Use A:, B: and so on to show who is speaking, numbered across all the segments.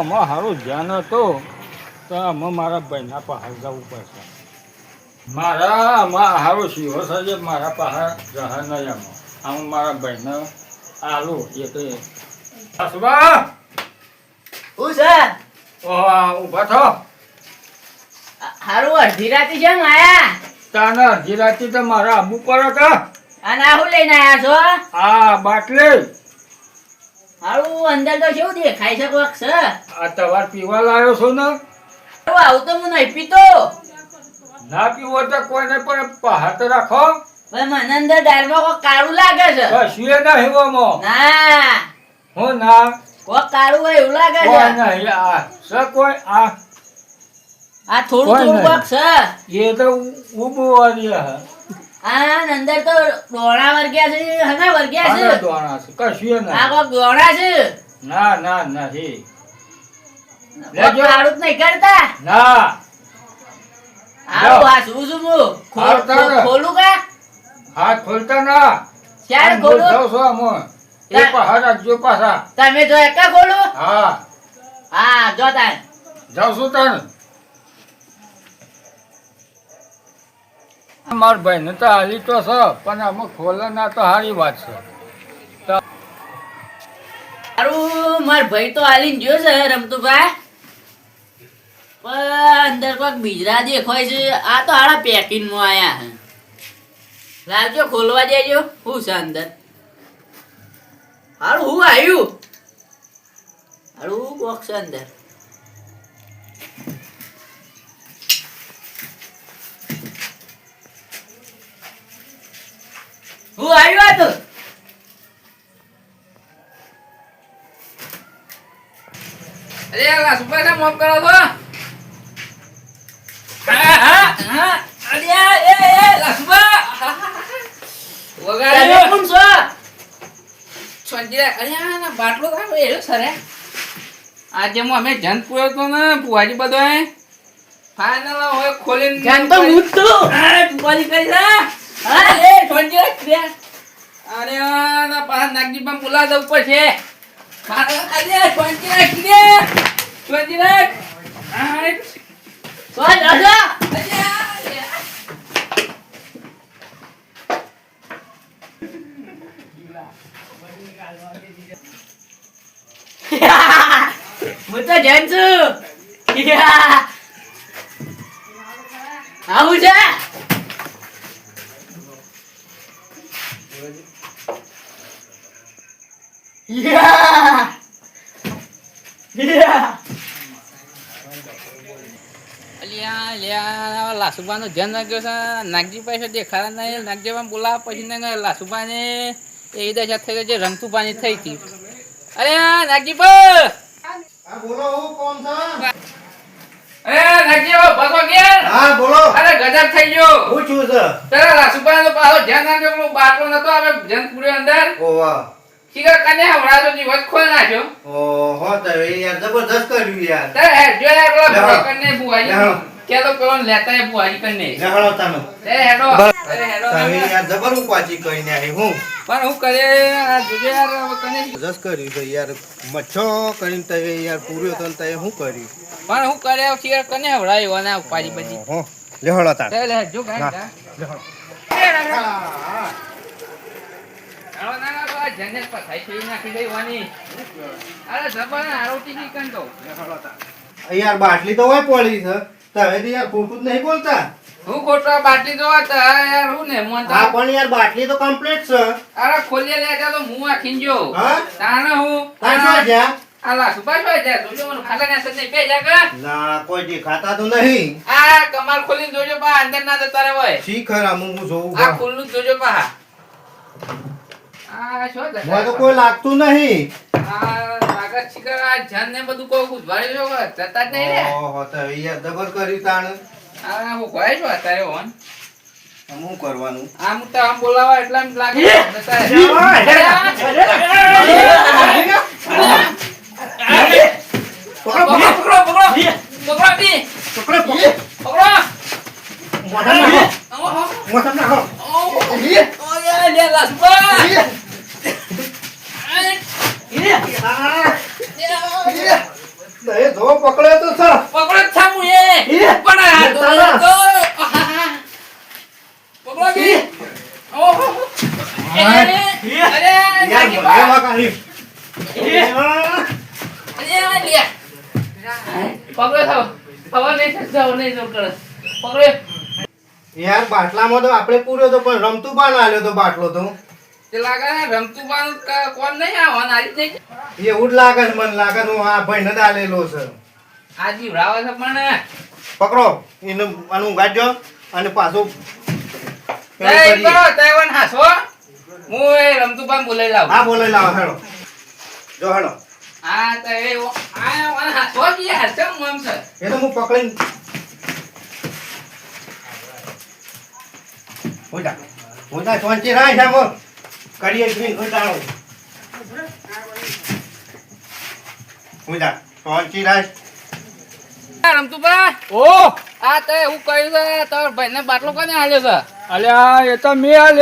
A: આમાં સારું ધ્યાન હતું. તો આમાં મારા ભાઈના પહાર જવું પડશે. મારા આમાં સારું શીવો છે મારા પહાર જહા નહીં આમાં આમ મારા ભાઈને આલુ એ. તો સાસુબા
B: હું છે?
A: ઓહ ઊભા થો.
B: હારું અડધી રાતે છે આયા?
A: તાને અડધી રાતે તો મારા આબુ પર હતા.
B: અને હું લઈને આયા છો?
A: આ બાટલી.
B: હારું અંદર તો કેવું દેખાય છે કોક છે?
A: આ તવાર પીવા લાવ્યો છો ને?
B: હારું આવું તો હું નહીં પીતો.
A: ના પીવો તો કોઈને પણ પહાત રાખો.
B: પણ મને અંદર દાળમાં કોક કાળું લાગે છે.
A: કશું એ
B: ના
A: હું ના?
B: કોક કાળું હોય એવું લાગે છે.
A: નહીં આ સ કોઈ? આ
B: આ થોડું થોડું કોક છે.
A: એ તો હે.
B: આ અંદર તો દોણા વર્ગ્યા છે હના વર્ગ્યા છે?
A: દોણા છે કશું એ
B: આ કોક દોણા છે?
A: ના ના નહીં લેજો.
B: કાળું નહીં કરતા?
A: ના.
B: આવું આ શું શું હું? ખોલ-
A: હારું તારે.
B: ખોલું કા?
A: હાથ ખોલતા ના.
B: ક્યારે ખોલું?
A: જાઉં છું આમાં. એ પહાડ રાખજો પાછા.
B: તમે જો એકા ખોલું?
A: હા.
B: હા જો તાર
A: જાઉં છું તને. માર ભાઈ ને તો હાલી તો છે, પણ આમાં ખોલા ના તો સારી વાત છે.
B: મારું ભાઈ તો હાલીને ગયો છે, રમતુભાઈ. અંદર કોઈક બીજરા દેખાય છે. આ તો આડા પેકિંગમાં આયા લાવજો, ખોલવા દેજો. હું છે અંદર? હારું, હું આવ્યું? હારું બોક્સ છે અંદર? આવ્યું આ તો
C: અરે આ સુપર મોપ કરો છો? હા હા હા. અરે એ એ લા વગાડ્યો.
B: કોણ છો?
C: છોંજી અરે આ બાટલો કાઢો એરો સરે? આજે હું અમે જન પૂર્યો તો ને પુવાજી બધો ફાઇનલ હવે ખોલીને
B: તો. હું
C: પુવાજી કરી એ છોંજી રે અરે આ ના પાછા નાગજી પણ બોલા જવું પડશે.
B: હું તો જૈન છું. આવું છે? યા Yeah!
C: અલ્યા અલ્યા લાસુબાનો ધ્યાન રાખ્યો છે નાગજી પાસે દેખાડા નહીં. નાગજી પણ બોલાવા પછી ને લાસુબાને એ દશા થઈ જે રંગતુબાની થઈ હતી. અરે આ નાગજી પર
D: બોલો હું કોણ છો?
C: અરે ભગો
D: હા બોલો.
C: અરે ગજબ થઈ ગયો.
D: હું છું સર
C: તારા લાસુબાનો પાછો ધ્યાન રાખ્યો બાટલો નતો આવે જન પૂર્યો અંદર
D: ઓવા
C: શીખર કને હમણાં તો જીવત ખોલ નાખ્યો.
D: ઓહો તો એ યાર જબરદસ્ત કર્યું યાર.
C: તે જો યાર પેલો ભરો કને ભૂવાજી કે તો પેલો લેતા એ ભૂવાજી કને
D: જહળો તાનો.
C: તે હેડો. અરે હેડો
D: તમે. યાર જબર ઉપાચી કઈને આવી હું?
C: પણ હું કરે આ જોજે યાર કને
D: જસ કર્યું તો યાર. મચ્છો કરીને તે યાર પૂર્યો તો તે શું કર્યું?
C: પણ હું કરે શિયર કને હવડાયો અને ઉપાજી બધી.
D: હો લેહળો તાર.
C: લે લે જો ગાય લેહળો ના ના. બા જને પથાઈ થઈ નાખી દઈ વાની અરે જબર આરોટી ની કંટો.
D: યાર બાટલી તો હોય પડી છે. તમે તો યાર ખોટું નહીં બોલતા.
C: હું ખોટો બાટલી તો યાર હું ને મન
D: હા પણ યાર બાટલી તો કમ્પ્લીટ છે.
C: અરે ખોલી લે જા તો હું આ ખીંજો
D: હા?
C: તાણે હું.
D: તાર જા?
C: આલા સુપા ભાઈ જોજો મને ખાતા ના સદ નહીં બે જા કા.
D: ના કોઈ દેખાતા તો નહીં.
C: આ કમાલ ખોલીને જોજો પા અંદર ના જતા રે હોય.
D: શી ખરા હું જોઉં
C: આ ખુલ્લું જોજો પા. આ
D: મને તો કોઈ લાગતું નહીં.
C: આ આગળ શિખર આ પકડો પકડો પકડો પકડો. પકડો લે લાસપા.
D: એ જો પકડ્યો તો સર
C: પકડો. પકડો. પકડો નહીં થશે નહીં જવું કરે પકડો
D: બાટલામાં તો આપણે પૂર્યો તો પણ રમતું આલ્યો તો બાટલો તો.
C: તે લાગે ને રમતું બાનું કોણ નહીં આવવાનું આ રીતે
D: એવું જ લાગે છે મને લાગે હું આ ભાઈને જ આલેલો છે.
C: આ જીવડાવે છે પણ.
D: પકડો એને આનું ગાડજો અને પાછું પેલું
C: તય
D: કરીએ.
C: કરો તય વન હાસો હું. એ રમતું બાન બોલાઈ લાવું.
D: હા બોલાઈ લાવો હેડો. જો હેડો.
C: આ તય આ હાસો મમ છે?
D: એ તો હું પકડીને હોઈતા ચોંચી રાખ છે મોર કરીએ ગ્રીન હોઈતા હોઈતા ચોંચી રાખ
C: આ
E: ઓ!
C: આ તય હું કહ્યું છે તાર ભાઈને બાટલો કોને હાલ્યો છે?
E: અલ્યા એ તો મેં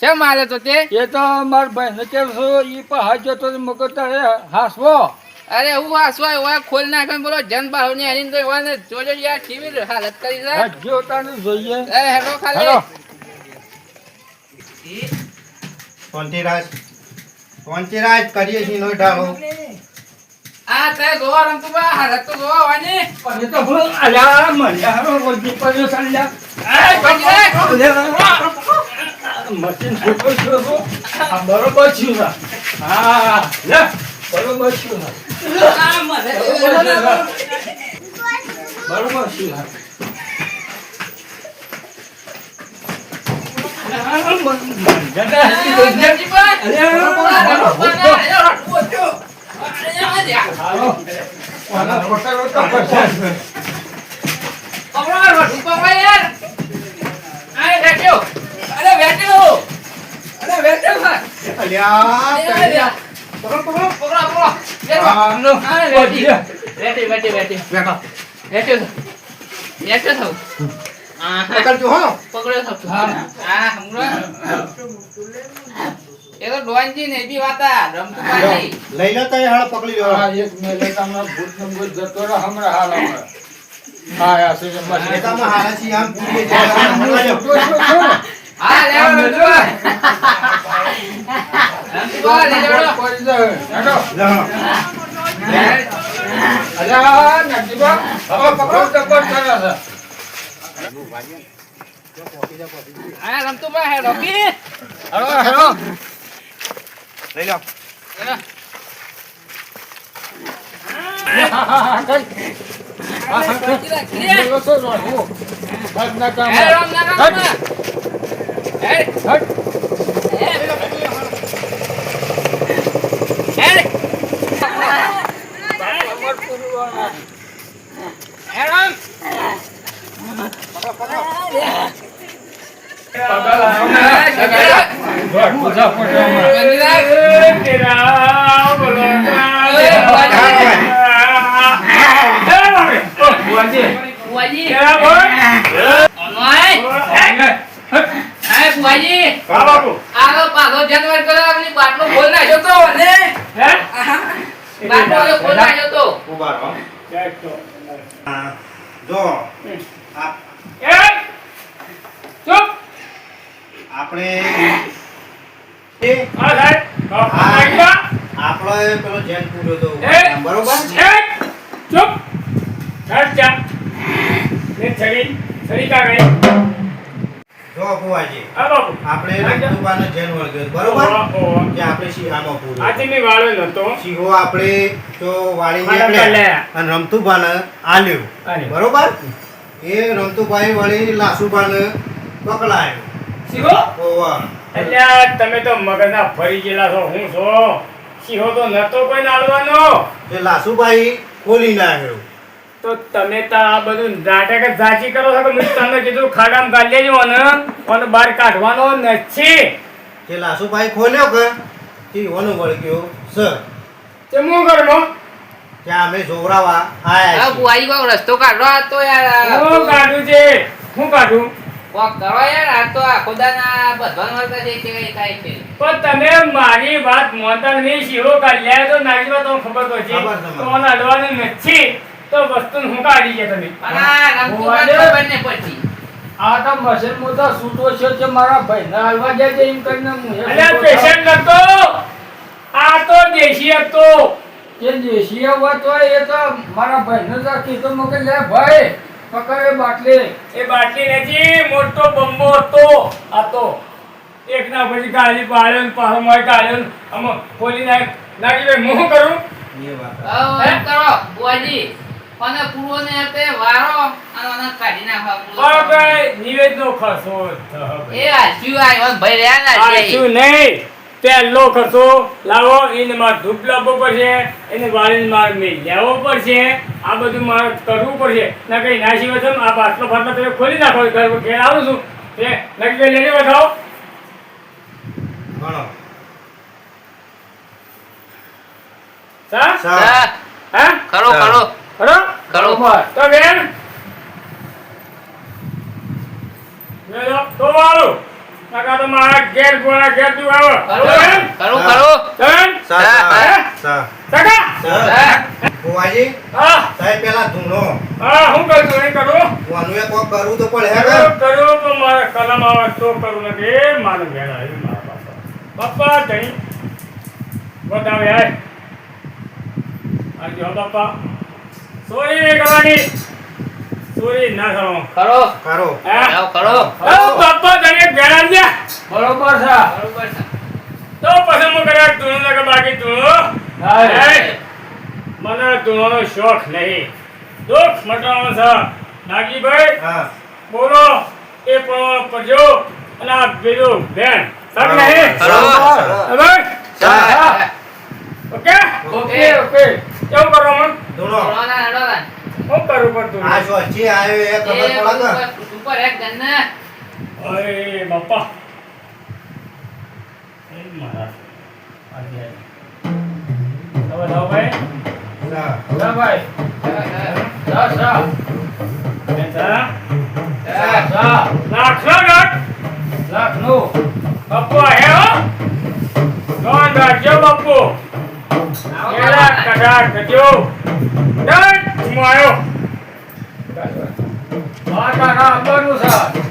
C: કેમ હાલ્યો તો તે?
E: એ તો મારા ભાઈને કેમ છો? એ પણ હાથ જતો મગર તારે હાસવો.
C: અરે હું હાસવાય ઓય ખોલ નાખે બોલો જન બાહુ ની હરીને તો જોજો યાર કેવી હાલત કરી છે.
E: હાથ જો તાને જોઈએ
C: હેલો ખાલી.
D: ચોંચી રાખ કરીએ છીએ નો ઢાળો.
C: આ તય જોવા રમતું બા હાલત તો જોવા વાની
E: પણ તો હું અલ્યા મને હારો વળગી પડ્યો સાલ્યા
C: એ ભાઈ
E: મશીન ફૂટો છો આ બરોબર છું ના. હા લે બરોબર છું ના.
C: આ મને તો બોલો ના.
E: બરોબર છું ના.
C: જમજી બા
E: બેઠો બેઠો પકડો તો પછી
D: અલ્યા કરિયા.
E: આનો પછી
D: પકડજો હો
C: એ તો ડોનજી ને બી વાતા રમતું પાછી
D: લઈ લો તો એ પકડી લો
E: એક ભૂત નંબર જતો રહે હાલ હા
D: આમ.
E: તો?
C: હા
E: જાય. હેડો.
D: લો.
E: અલ્યા, નરસિંહબા, હવે પકડો જબર કરે છે.
C: હા રમતું બા હે રોકી
E: હેડો, હેડો.
D: લઈ લો
E: હા, હા, હા, કઈ. હા, હા, કઈ. બોલો છો, રોડવું. હટ ના કામ.
C: હે રામ ના રામ
E: હટ,
C: હે
E: હટ. પગાર લાવો ને. રોડ પૂજા પડે હમણાં. તેરા બોલો
C: બુઆજી હે બુઆજી આલો પાછો જાનવર કરો આપણી બાટલો ખોલ નાખ્યો તો અને બાટલો પેલો ખોલ પૂર્યો તો
D: બરોબર રહો. હા. ચાલ આપણે એ આપણો એ જો ફુવાજી આપણે રમતુબાનો જેન વળગ્યો બરોબર? કે આપણે શિહામાં પૂર્યો શિહો આપણે તો વાળી
E: પહેલા.
D: અને રમતુબાને આલ્યો. બરોબર? એ રમતુભાઈ વળી લાસુબાને પકડાયો. ઓવા
E: તમે તો મગજના ફરી ગયેલા છો હું છો? સિંહો તો નતો કોઈ નાળવાનો.
D: જે લાસુભાઈ ખોલી નાખ્યો.
E: તો તમે તો આ બધું નાટક જ ઝાંચી કરો છો કે મેં તમને કીધું ખાડામાં કાઢી લેજો ને અને બહાર કાઢવાનો નથી.
D: કે લાસુભાઈ ખોલ્યો કે? તે ઓનો વળગ્યો સર.
E: તે હું કરનો
D: કે અમે જોવરાવા આયા
C: આ
D: છીએ.
C: બુઆજી રસ્તો કાઢો આ તો યાર
E: હું કાઢું છે? હું કાઢું?
C: કોક કરો યાર આ તો આ ખુદાના બધવાનું વર્તા છે કે કઈ છે.
E: પણ તમે મારી વાત મોતા નહીં શીરો કાઢ્યા તો નાગરીમાં તમને ખબર તો છે. તો મને અડવાનું નથી. તો વસ્તુ હું કાઢી ગયા તમે.
C: આ ને
E: તો મશીનમાં તો છે કે મારા ભાઈને હાલવા જાય છે એમ કરીને હું અલ્યા પેશન્ટ નતો. આ તો દેશી હતો. કે દેશી હોત હોય એ તો મારા ભાઈને તો કીધું મૂકે લે ભાઈ પકડે એ બાટલી. એ બાટલી નથી મોટો બંબો હતો. આ તો એક ના પછી ગાડી પાડ્યો ને પાછો મોય કાઢ્યો આમાં ખોલી નાખ નાખી ભાઈ હું કરું?
D: એ વાત.
C: કરો બુઆજી. અને પૂર્વને તે વારો? અને કાઢી નાખવા પૂરો.
E: બરાબર નિવેદનો ખર્ચો
C: એ હાચ્યું આવ્યો ભાઈ રહ્યા ના છે.
E: શું નહીં પહેલો ખર્ચો લાવો એને મારે ધૂપ લાવવો પડશે એને વાળીને મારે મેં લેવો પડશે આ બધું મારે કરવું પડશે. ના કઈ ના સિવાય તમે આ બાટલો ફાટલો તમે ખોલી નાખો ઘર ઘેર આવું છું. તે નક્કી લઈને બતાવો
D: ગણો
E: સા.
D: સા.
C: હા, ખરો ખરો.
E: બરાબર. તો બેન? તો વાળું. કાકા તો મારા ઘેર ગોળા ઘેર તું આવો.
C: ખરો
E: બેન?
C: ખરો ખરો
E: બેન?
D: સા
C: સા.
D: સા સા
E: કાકા?
C: હા.
E: હા
D: સાહેબ પેલા ધૂનો.
E: હા હું કરું છું નહીં કરું?
D: વાનું એ કોક કરું તો પણ હે ને?
E: કરું કરું તો મારે કલમ આવે તો કરું નથી. મારું ઘેર આવ્યું મારા બાપા. બાપા જઈ. બતાવે આય. જો બાપા. સોરી કરવાની. સોરી ના થવાનું
C: ખરો
D: ખરો
E: હા.
C: જાઓ, ખરો
E: ઓ તને ઘેર આવજે બરોબર છે.
C: બરોબર છે.
E: તો પછી હું કરે તું કે બાકી તું. મને તુણોનો શોખ નહીં. દુઃખ મટાવાનો છે. નાગીભાઈ
D: હા.
E: બોલો એ પ્રમાણે પડજો અને આ બીજું બેન સર નહીં?
C: ખરો.
E: હવે
C: હા.
E: Okay
C: okay.
E: ઓકે કેવું કરો મન
D: ધૂનો
C: ખરોના હેડોના.
E: શું કરું
D: આ આવ્યો એ ખબર પડે ને?
C: ઉપર- એક.
E: અરે બાપા. એ મારા આજે હવે ભાઈ. ભાઈ બાપુ હે હો? નોટ બાપુ.
C: આવો
E: કેળા. કડા કજો હું આવ્યો આ કાકા આપવાનું છે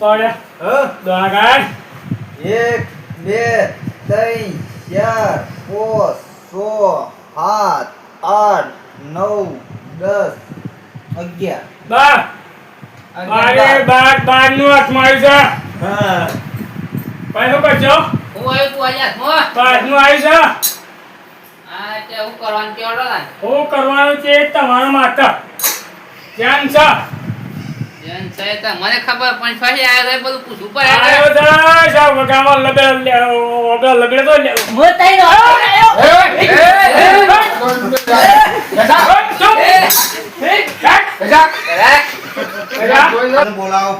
E: પડ્યા
D: હા?
F: એક બે ત્રણ ચાર પાંચ છ સાત આઠ નવ દસ અગિયાર.
E: બા મારે બાર બારનું હાથ માર્યું છે.
D: હા.
E: શું કરજો
C: હું આવ્યો તું હાથમાં.
E: બારનું આવ્યું છે?
C: આ તે હું કરવાનું કે હેડોના.
E: હું કરવાનું છે તમારા માતા ધ્યાન છે?
C: જેન છે તે મને ખબર પણ આ બધું
E: તો
B: તઈ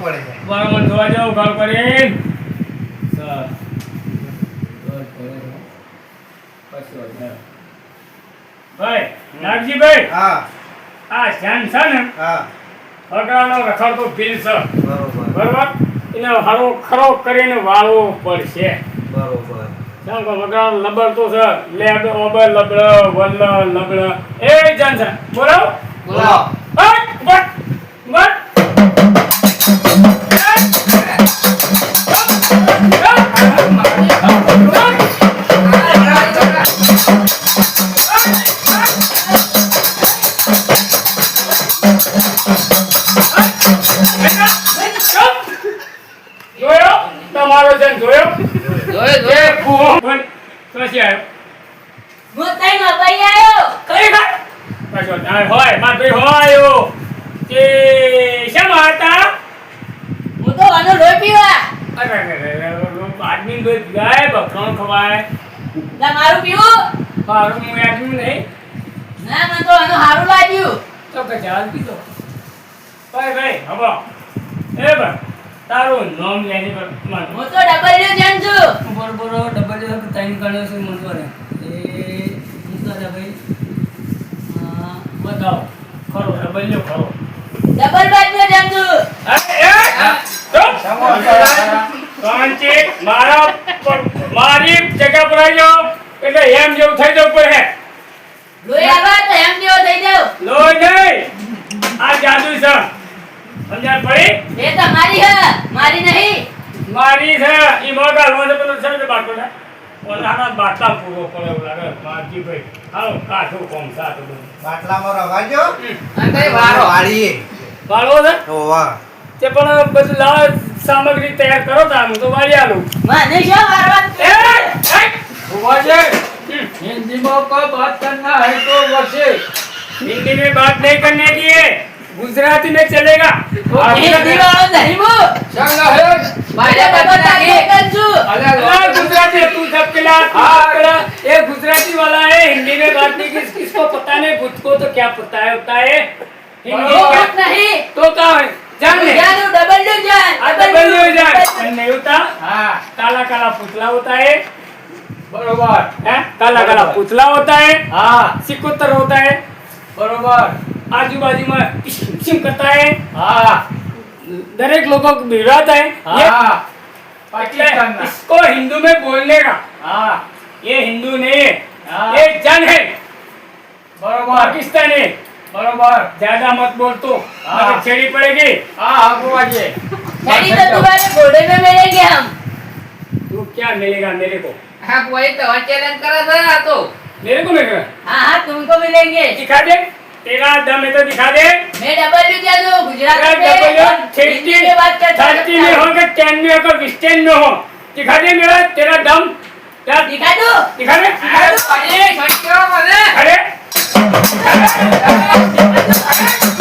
D: પડે.
E: બરાબર જોવા જાવ ગાળ કરીને. ભાઈ નાગજીભાઈ.
D: હા.
E: આ શ્યામ છે ને?
D: હા.
E: વગડાનો રખડતો ફીલ છે.
D: બરોબર.
E: બરોબર? એને હારો ખરો કરીને વાળવો પડશે.
D: બરોબર.
E: ચાલ તો વગડાનો લબડ તો છે. Lab Uber લબડ વલ્લ લબડ. એ જાન છે. બોલો
C: બોલાવો.
E: આદમી કોઈ ગાય બકરાણ ખવાય.
B: ના મારું પીવું.
E: મારું હું આદમી નહીં.
B: ના મને તો આનું સારું લાગ્યું.
E: તો કે ચાલ પીધો. ભાઈ ભાઈ હબો. એ ભાઈ તારું નામ લેની પર
B: હું તો ડબલ્યુ જન છું.
E: બરોબર છે મને ને એ મૂકા દે ભાઈ. બતાવો. ખરો ડબલ ખરો.
B: ડબલ બાજુ જન છું.
E: શાંતિ મારા મારી જગ્યા પર આવી જાઓ. એટલે એમ જેવું થઈ જવું પડે.
B: લોહી આવે તો એમ જેવો થઈ જાવ
E: લોહી નહીં આ જાદુ છે સમજણ પડી
B: એ તો મારી હે મારી નહીં
E: મારી છે ઈ મોગા લોને પેલો છે ને બાટો ને ઓલાના બાટલા પૂરો પડે એવું લાગે મારજી ભાઈ હાલો કાઠું કોમ સાતું બધું
D: બાટલામાં રવાજો
C: અંદર વારો
D: વાળીએ
E: વાળવો છે
D: ઓવા
E: તે પણ બધું લાવ સામગ્રી તૈયાર કરો તા હું તો વાળી આલું
B: મને શું મારવા
E: ए, ए, हुआ जे हिंदी में को बात करना है तो वैसे हिंदी में बात नहीं करने की है गुजराती में चलेगा। गुजराती तू ये गुजराती वाला है हिंदी में बात नहीं किस किसको पता नहीं बुद्ध को तो क्या पता है होता है। हिंदी
B: क्या? नहीं।
E: तो क्या है? जान ले। डबल डबल हाँ, नहीं होता। काला काला पुतला होता है। बरोबर। काला काला पुतला होता है। हाँ। होता है। बरोबर। आजू बाजू में सिम करता है हाँ दरेक लोगों को भिड़ाता है हाँ એટલે इसको हिंदू में बोलने का हाँ ये हिंदू नहीं है ये जन है बरोबर पाकिस्तानी बरोबर ज्यादा मत बोल तो हाँ। छेड़ी पड़ेगी हाँ हाँ
B: છેડી તો तुम्हारे घोड़े में मिलेंगे हम
E: तू क्या मिलेगा मेरे को
C: હા કોઈ તો ચેલેન્જ કરે છે આ તો
E: मेरे को मिलेगा
B: हाँ हाँ तुमको मिलेंगे
E: दिखा दे तेरा दम है तो दिखा दे
B: मैं डब्ल्यू क्या दो गुजरात में
E: डब्ल्यू
B: थर्टी में बात करता
E: थर्टी में होगा टेन में होगा क्रिस्टियन में हो दिखा दे मेरा तेरा दम
B: दिखा दो
E: दिखा दे
C: दिखा दो
E: अरे अरे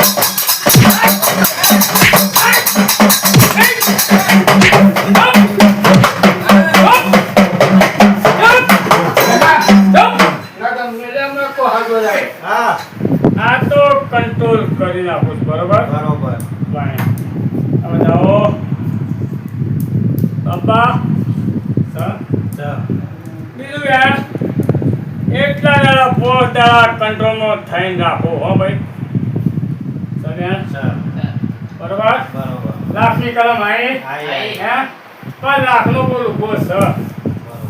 E: બરોબર?
D: બરોબર.
E: હવે જાઓ.
D: ચાલ.
E: બીજું યાર એટલા દાડા પોસ દાડા કંટ્રોલમાં થઈને રાખો હો ભાઈ. બરોબર?
D: બરોબર.
E: લાખની કલમ આવી
D: આઈ, આઈ.
E: હે? પણ લાખનું બોલું બોસ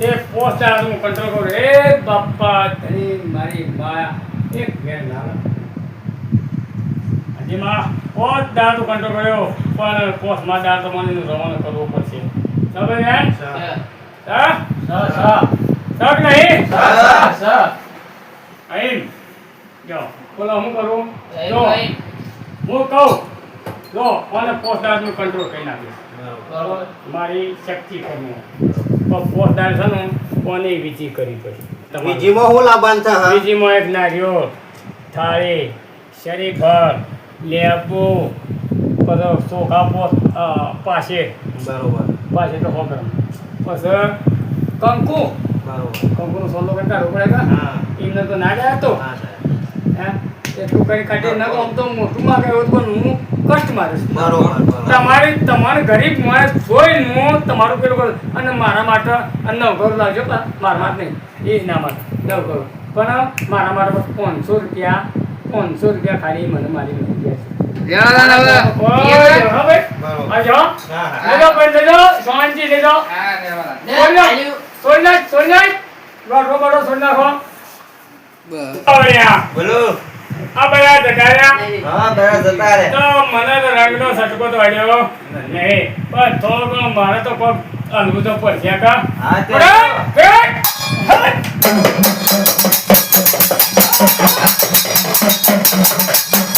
E: એ પોસ દાડા હું કંટ્રોલ કરું. એ બાપા તની મારી માયા એક ઘેર ના હજી કોચ દાંત કંટ્રોલ કર્યો પણ પોસમાં દાડા તો મને રવાનો કરવો પડશે. સમજ
D: ને
E: હા? સર નહીં? અહીં. જો બોલો હું કરું? જો હું કહું? જો મને પોસ્ટદારનું કંટ્રોલ કરી નાખ્યું. મારી શક્તિ કરવું તો દાંત છે ને કોને વીજી કરી પછી? તમારે.
D: બીજીમાં હું લાભાન
E: બીજીમાં એક નાખ્યો થાળી શરીફળ લેબુ પછી ચોખા પોત પાસે
D: બરોબર.
E: પાસે તો હોગર પછી કંકુ.
D: બરોબર.
E: કંકુનો સોલો કરતા રોકડે
D: હા.
E: એમને તો ના ગયા તો?
D: હા?
E: એટલું કઈ કાઢી? ન આમ તો મોટું માં ગયું પણ હું કષ્ટ મારીશ.
D: બરોબર
E: તમારે તમારે ગરીબ માણસ જોઈ હું તમારું પેલું કરું. અને મારા માટે અને નવ કરોડ લાવજો મારા માટે નહીં. એ જ ના માટે નવ કરોડ. પણ મારા માટે પાંચસો રૂપિયા પાંચસો રૂપિયા ખાલી મને મારી મારે તો કોક હલવું તો પડશે કા! Thank you.